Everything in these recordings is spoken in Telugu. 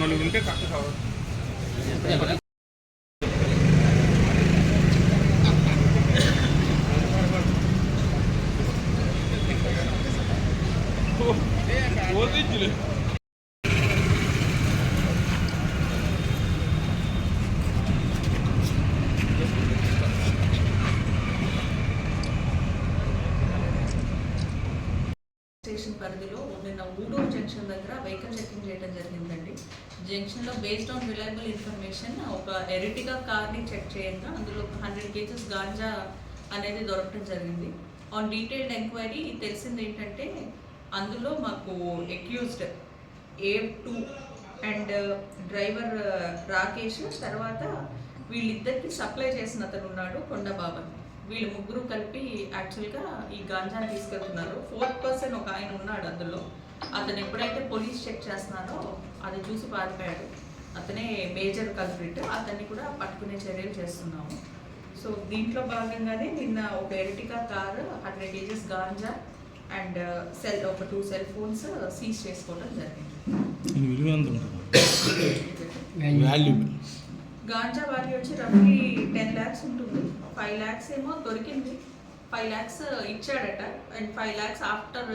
నలుగురు ఉంటే కష్టం కావాలి What did you do? Station పరిధిలో నిన్న ఊడూరు జంక్షన్ దగ్గర వెహికల్ చెకింగ్ చేయడం జరిగిందండి. జంక్షన్లో బేస్డ్ ఆన్ రిలయబుల్ ఇన్ఫర్మేషన్ ఒక ఎరిటిగా కార్ని చెక్ చేయగా అందులో హండ్రెడ్ కేజెస్ గాంజా అనేది దొరకడం జరిగింది. ఆన్ డీటెయిల్డ్ ఎంక్వైరీ తెలిసింది ఏంటంటే అందులో మాకు accused A two and driver Rakesh తర్వాత వీళ్ళిద్దరికి సప్లై చేసిన అతను ఉన్నాడు కొండబాబు వీళ్ళు ముగ్గురు కలిపి యాక్చువల్గా ఈ గాంజాని తీసుకెళ్తున్నారు. ఫోర్త్ పర్సన్ ఒక ఆయన ఉన్నాడు అందులో. అతను ఎప్పుడైతే పోలీస్ చెక్ చేస్తున్నారో అది చూసి పారిపోయాడు. అతనే మేజర్ కల్ప్రిట్ అతన్ని కూడా పట్టుకునే చర్యలు చేస్తున్నాము. సో దీంట్లో భాగంగానే నిన్న ఒక Ertiga car hundred kgs ganja and cell ఒక టూ సెల్ ఫోన్స్ సీజ్ చేసుకోవడం జరిగింది. గాంజా వాల్యూ వచ్చి రఫ్లీ టెన్ ల్యాక్స్ ఉంటుంది. ఫైవ్ ల్యాక్స్ ఏమో దొరికింది. Five lakhs ఇచ్చాడట. And five lakhs after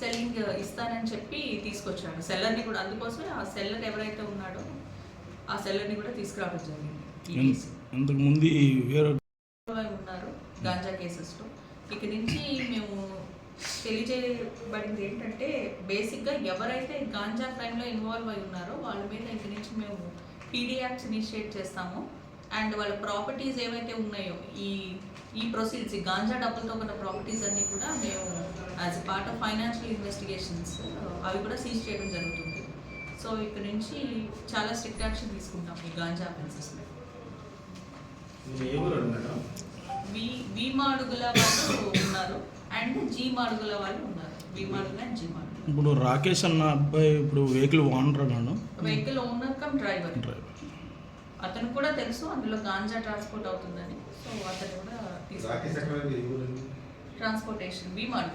selling ఇస్తానని చెప్పి తీసుకొచ్చాడు. సెల్లర్ని కూడా అందుకోసమే ఆ సెల్లర్ ఎవరైతే ఉన్నాడో ఆ సెల్లర్ని కూడా తీసుకురావడం జరిగింది ఉన్నారు గాంజా కేసెస్లో. ఇక నుంచి మేము తెలియజేయబడింది ఏంటంటే బేసిక్గా ఎవరైతే గాంజా క్రైమ్లో ఇన్వాల్వ్ అయి ఉన్నారో వాళ్ళ మీద ఇక నుంచి మేము పీడీ యాక్ట్స్ ఇనిషియేట్ చేస్తాము. అండ్ వాళ్ళ ప్రాపర్టీస్ ఏవైతే ఉన్నాయో ఈ ఈ ప్రొసీడ్స్ ఈ గాంజా డబ్బులతో ఉన్న ప్రాపర్టీస్ అన్నీ కూడా మేము as part of financial investigations అవి కూడా సీజ్ చేయడం జరుగుతుంది. సో ఇక్కడ నుంచి చాలా స్ట్రిక్ట్ యాక్షన్ తీసుకుంటాం ఈ గాంజా అఫెన్సెస్ మీద. వి వి మాడుగుల వాళ్ళు ఉన్నారు అండ్ జీ మాడుగుల వాళ్ళు ఉన్నారు. ఇప్పుడు రాకేష్ అన్న అబ్బాయి ఇప్పుడు vehicle owner madam? Vehicle owner come driver driver అతను కూడా తెలుసు అందులో గాంజా ట్రాన్స్పోర్ట్ అవుతుందని. సో అతను కూడా ట్రాన్స్పోర్టేషన్ రాకేష్